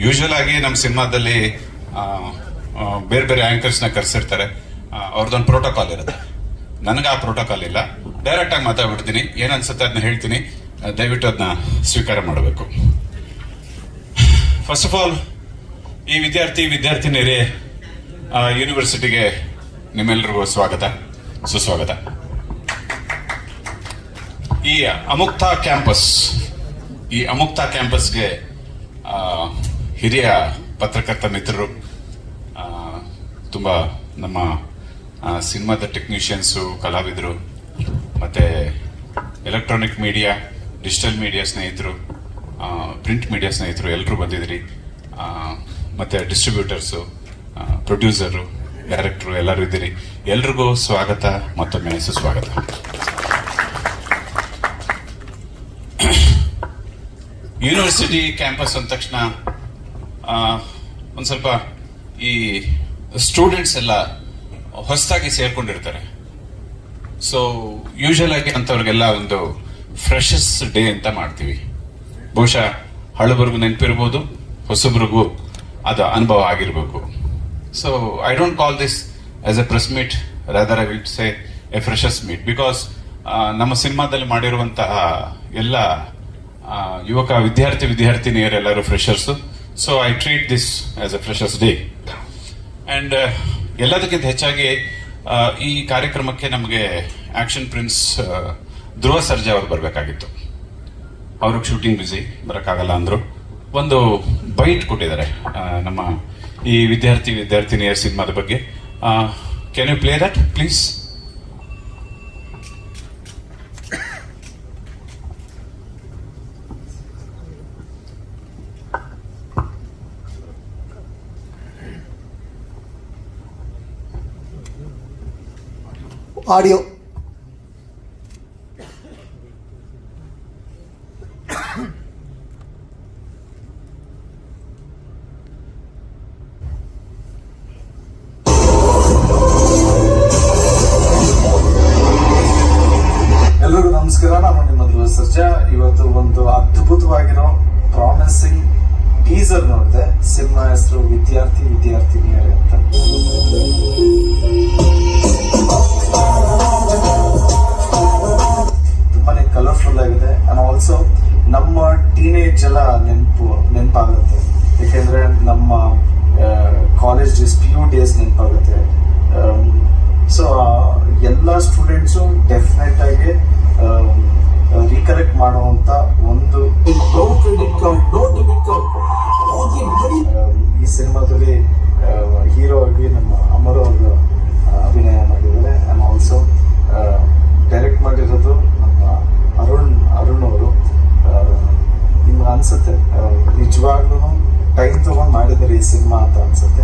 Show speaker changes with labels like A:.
A: Usual ಆಗಿ ನಮ್ಮ ಸಿನಿಮಾದಲ್ಲಿ ಬೇರೆ ಬೇರೆ ಆ್ಯಂಕರ್ಸ್ನ ಕರೆಸಿರ್ತಾರೆ. ಅವ್ರದ್ದೊಂದು ಪ್ರೋಟೋಕಾಲ್ ಇರುತ್ತೆ. ನನಗೆ ಆ ಪ್ರೋಟೋಕಾಲ್ ಇಲ್ಲ. ಡೈರೆಕ್ಟ್ ಆಗಿ ಮಾತಾಡ್ಬಿಡ್ತೀನಿ. ಏನನ್ಸುತ್ತೆ ಅದನ್ನ ಹೇಳ್ತೀನಿ. ದಯವಿಟ್ಟು ಅದನ್ನ ಸ್ವೀಕಾರ ಮಾಡಬೇಕು. ಫಸ್ಟ್ ಆಫ್ ಆಲ್ ಈ ವಿದ್ಯಾರ್ಥಿ, ವಿದ್ಯಾರ್ಥಿನಿಯರೇ ಯೂನಿವರ್ಸಿಟಿಗೆ ನಿಮ್ಮೆಲ್ಲರಿಗೂ ಸ್ವಾಗತ. ಸುಸ್ವಾಗತ. ಈ ಅಮುಕ್ತ ಕ್ಯಾಂಪಸ್ ಈ ಅಮುಕ್ತ ಕ್ಯಾಂಪಸ್ಗೆ ಹಿರಿಯ ಪತ್ರಕರ್ತ ಮಿತ್ರರು ತುಂಬಾ ನಮ್ಮ ಸಿನಿಮಾದ ಟೆಕ್ನಿಷಿಯನ್ಸು ಕಲಾವಿದರು ಮತ್ತೆ ಎಲೆಕ್ಟ್ರಾನಿಕ್ ಮೀಡಿಯಾ ಡಿಜಿಟಲ್ ಮೀಡಿಯಾ ಸ್ನೇಹಿತರು ಪ್ರಿಂಟ್ ಮೀಡಿಯಾ ಸ್ನೇಹಿತರು ಎಲ್ಲರೂ ಬಂದಿದ್ರಿ. ಆ, ಮತ್ತೆ ಡಿಸ್ಟ್ರಿಬ್ಯೂಟರ್ಸು ಪ್ರೊಡ್ಯೂಸರು ಡೈರೆಕ್ಟ್ರು ಎಲ್ಲರೂ ಇದ್ದೀರಿ. ಎಲ್ರಿಗೂ ಸ್ವಾಗತ ಮತ್ತೊಮ್ಮೆ ಸುಸ್ವಾಗತ. ಯೂನಿವರ್ಸಿಟಿ ಕ್ಯಾಂಪಸ್ ಅಂದ ತಕ್ಷಣ ಒಂದ್ ಸ್ವಲ್ಪ ಈ ಸ್ಟೂಡೆಂಟ್ಸ್ ಎಲ್ಲ ಹೊಸದಾಗಿ ಸೇರ್ಕೊಂಡಿರ್ತಾರೆ. ಸೊ ಯೂಶಲ್ ಆಗಿ ಅಂತವ್ರಿಗೆಲ್ಲ ಒಂದು ಫ್ರೆಶಸ್ ಡೇ ಅಂತ ಮಾಡ್ತೀವಿ. ಬಹುಶಃ ಹಳಬರ್ಗು ನೆನಪಿರ್ಬೋದು, ಹೊಸಬ್ರಿಗೂ ಅದು ಅನುಭವ ಆಗಿರಬೇಕು. So I don't call this as a press meet rather I will say a freshers meet because ನಮ್ಮ ಸಿನಿಮಾದಲ್ಲಿ ಮಾಡಿರುವಂತಹ ಎಲ್ಲ ಯುವಕ ವಿದ್ಯಾರ್ಥಿ ವಿದ್ಯಾರ್ಥಿನಿಯರೆಲ್ಲರೂ freshers so I treat this as a freshers day and ಎಲ್ಲದಕ್ಕಿಂತ ಹೆಚ್ಚಾಗಿ ಈ ಕಾರ್ಯಕ್ರಮಕ್ಕೆ ನಮಗೆ ಆಕ್ಷನ್ ಪ್ರಿನ್ಸ್ ಧ್ರುವ ಸರ್ಜಾ ಅವರು ಬರಬೇಕಾಗಿತ್ತು. ಅವ್ರಿಗೆ ಶೂಟಿಂಗ್ ಬ್ಯುಸಿ ಬರೋಕ್ಕಾಗಲ್ಲ ಅಂದರು. ಒಂದು ಬೈಟ್ ಕೊಟ್ಟಿದ್ದಾರೆ ನಮ್ಮ ಈ ವಿದ್ಯಾರ್ಥಿ, ವಿದ್ಯಾರ್ಥಿನಿಯರ್ ಸಿನಿಮಾದ ಬಗ್ಗೆ. Can you play that please
B: audio.
C: ಎಲ್ಲರೂ ನಮಸ್ಕಾರ ನಾನು ನಿಮ್ಮ ಸರ್ಜಾ ಇವತ್ತು ಒಂದು ಅದ್ಭುತವಾಗಿರೋ ಅಂಡ್ ಆಲ್ಸೋ ನಮ್ಮ ಟೀನೇಜ್ ಎಲ್ಲ ನೆನಪು ನೆನಪಾಗುತ್ತೆ. ಯಾಕೆಂದ್ರೆ ನಮ್ಮ ಅನ್ಸುತ್ತೆ. ನಿಜವಾಗ್ಲೂ ಟೈಮ್ ತಗೊಂಡು ಮಾಡಿದ್ದಾರೆ ಈ ಸಿನಿಮಾ ಅಂತ ಅನ್ಸುತ್ತೆ.